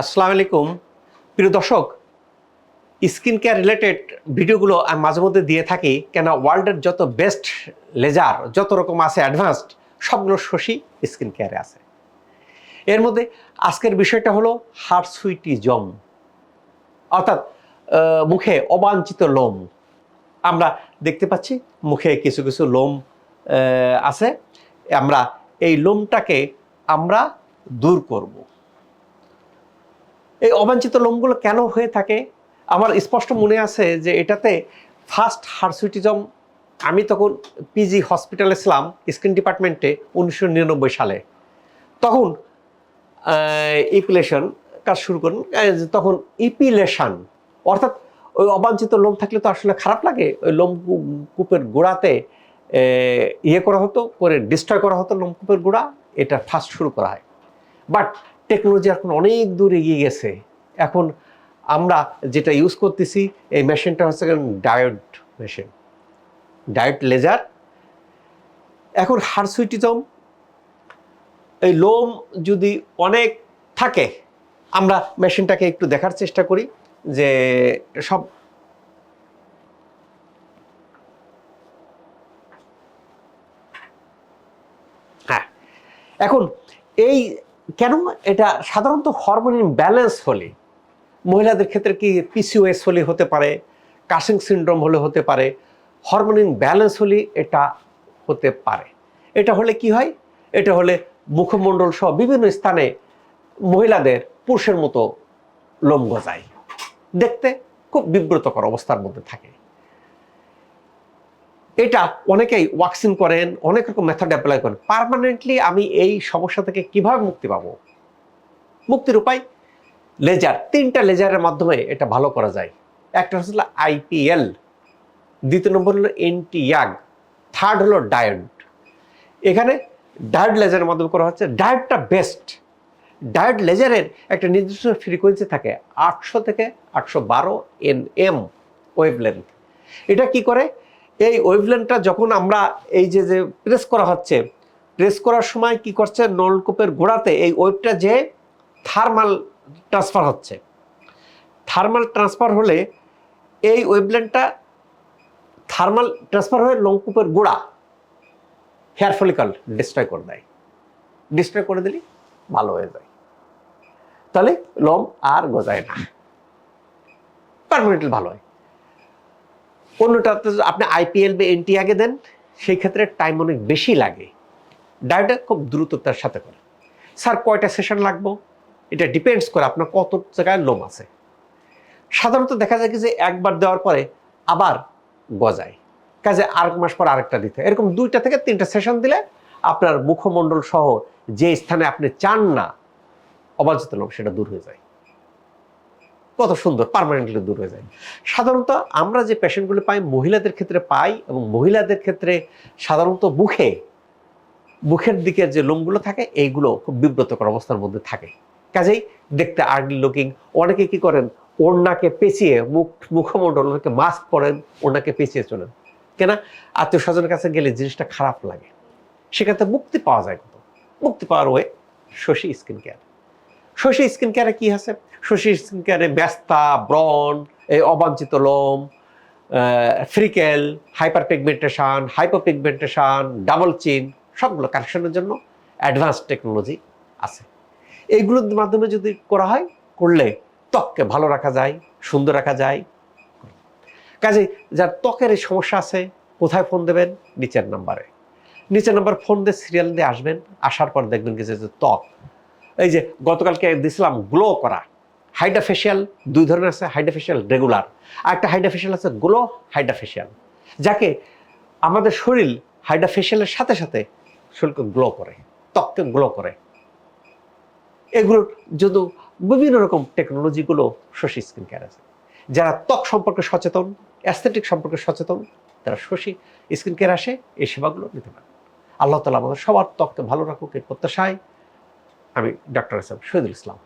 আসসালামু আলাইকুম। প্রিয় দর্শক স্কিন কেয়ার রিলেটেড ভিডিওগুলো আমি মাঝে মধ্যে দিয়ে থাকি কেন ওয়ার্ল্ডের যত বেস্ট লেজার যত রকম আছে অ্যাডভান্সড সবগুলো শশী স্কিন কেয়ারে আছে। এর মধ্যে আজকের বিষয়টা হলো হার্সুইটিজম অর্থাৎ মুখে অবাঞ্ছিত লোম। আমরা দেখতে পাচ্ছি মুখে কিছু কিছু লোম আছে। আমরা এই লোমটাকে আমরা দূর করব। এই অবাঞ্ছিত লোমগুলো কেন হয়ে থাকে? আমার স্পষ্ট মনে আছে যে এটাতে ফার্স্ট হার্সুইটিজম আমি তখন পিজি হসপিটালে ছিলাম, স্কিন ডিপার্টমেন্টে উনিশশো নিরানব্বই সালে। তখন ইপিলেশন কাজ শুরু করুন তখন ইপিলেশন অর্থাৎ ওই অবাঞ্ছিত লোম থাকলে তো আসলে খারাপ লাগে, ওই লোম কূপের গোড়াতে ইয়ে করা হতো, করে ডিস্ট্রয় করা হতো লোমকূপের গোড়া, এটা ফার্স্ট শুরু করা হয়। বাট টেকনোলজি এখন অনেক দূর এগিয়ে গেছে। এখন আমরা যেটা ইউজ করতেছি, এই মেশিনটা হচ্ছে ডায়োড মেশিন ডায়োড লেজার এখন হার্সুইটিজম, এই লোম যদি অনেক থাকে, আমরা মেশিনটাকে একটু দেখার চেষ্টা করি যে সব হ্যাঁ এখন এই কেন এটা সাধারণত হরমোন ব্যালেন্স হলে, মহিলাদের ক্ষেত্রে কি পিসিওএস হলে হতে পারে কাশিং সিন্ড্রোম হলে হতে পারে হরমোনিন ব্যালেন্স হলে এটা হতে পারে। এটা হলে কি হয়? এটা হলে মুখমণ্ডল সহ বিভিন্ন স্থানে মহিলাদের পুরুষের মতো লোম গজায়। দেখতে খুব বিব্রতকর অবস্থার মধ্যে থাকে। এটা অনেকেই ওয়াক্সিন করেন, অনেক রকম মেথড অ্যাপ্লাই করেন। পার্মানেন্টলি আমি এই সমস্যা থেকে কীভাবে মুক্তি পাবো? মুক্তির উপায়? লেজার তিনটা লেজারের মাধ্যমে এটা ভালো করা যায়। একটা হচ্ছে আইপিএল দ্বিতীয় নম্বর হলো এনটিয়াগ থার্ড হলো ডায়েট এখানে ডায়েট লেজারের মাধ্যমে করা হচ্ছে ডায়েটটা বেস্ট ডায়েট লেজারের একটা নির্দিষ্ট ফ্রিকোয়েন্সি থাকে, আটশো থেকে আটশো বারো এন এম ওয়েভলেন্থ এটা কি করে? এই ওয়েভলেন্থটা যখন আমরা এই যে যে প্রেস করা হচ্ছে প্রেস করার সময় কি করছে? নলকূপের গোড়াতে এই ওয়েভটা যে থার্মাল ট্রান্সফার হচ্ছে। থার্মাল ট্রান্সফার হলে এই ওয়েভলেন্থটা থার্মাল ট্রান্সফার হয়ে নলকূপের গোড়া হেয়ার ফলিকল ডিস্ট্রয় করে দেয়। ডিস্ট্রয় করে দিলে ভালো হয়ে যায়। তাহলে লোম আর গজায় না। পারমানেন্টলি ভালো হয়। যদি আপনি আইপিএল বা এনটি আগে দেন, সেই ক্ষেত্রে টাইম অনেক বেশি লাগে। ডায়োটা খুব দ্রুততার সাথে করে। স্যার, কয়টা সেশন লাগবো? এটা ডিপেন্ডস করে আপনার কত জায়গায় লোম আছে। সাধারণত দেখা যায় কি যে একবার দেওয়ার পরে আবার গজায়। কাজে আরেক মাস পর আরেকটা দিতে। এরকম দুইটা থেকে তিনটা সেশন দিলে আপনার মুখমণ্ডল সহ যে স্থানে আপনি চান না, অবাঞ্ছিত লোম, সেটা দূর হয়ে যায়। কত সুন্দর পার্মানেন্টলি দূর হয়ে যায়। সাধারণত আমরা যে পেশেন্টগুলো পাই, মহিলাদের ক্ষেত্রে পাই এবং মহিলাদের ক্ষেত্রে সাধারণত মুখে, মুখের দিকে যে লোমগুলো থাকে, এইগুলো খুব বিব্রতকর অবস্থার মধ্যে থাকে। কাজেই দেখতে আর্লি লুকিং অনেকে কি করেন, ওড়নাকে পেঁচিয়ে মুখ মুখমণ্ডল অনেকে মাস্ক পরেন, ওড়নাকে পেঁচিয়ে চলেন। কেন? আত্মীয় স্বজনের কাছে গেলে জিনিসটা খারাপ লাগে। সেখান মুক্তি পাওয়া যায় কত মুক্তি পাওয়ার way Shashi skin care Shashi skin কেয়ারে কি আছে? শশী স্কিন কেয়ারে ব্যস্তা, ব্রণ, এই অবাঞ্ছিত লোম freckle hyper pigmentation hypo pigmentation double chin সবগুলো কারেকশনের জন্য অ্যাডভান্স টেকনোলজি আছে। এইগুলোর মাধ্যমে যদি করা হয়, করলে ত্বককে ভালো রাখা যায়, সুন্দর রাখা যায়। কাজে যার ত্বকের এই সমস্যা আছে, কোথায় ফোন দেবেন? নিচের নাম্বারে নিচের নাম্বার ফোন দিয়ে সিরিয়াল দিয়ে আসবেন, আসার পর দেখবেন কি যে যে ত্বক এই যে গতকালকে দিছিলাম গ্লো করা। হাইডা ফেশিয়াল দুই ধরনের আছে হাইডা ফেশিয়াল রেগুলার। আর একটা হাইডা ফেশিয়াল আছে গ্লো হাইডা ফেশিয়াল যাকে আমাদের শরীর হাইডা ফেশিয়ালের সাথে সাথে শরীরকে গ্লো করে, ত্বককে গ্লো করে। এগুলোর যদি বিভিন্ন রকম টেকনোলজিগুলো শশী স্কিন কেয়ার আছে। যারা ত্বক সম্পর্কে সচেতন, অ্যাস্থেটিক সম্পর্কে সচেতন, তারা শশী স্কিন কেয়ার আসে, এই সেবাগুলো নিতে পারে। আল্লাহ তালা আমাদের সবার ত্বককে ভালো রাখুক এই প্রত্যাশায় আমি doctor S M Shahidul Islam.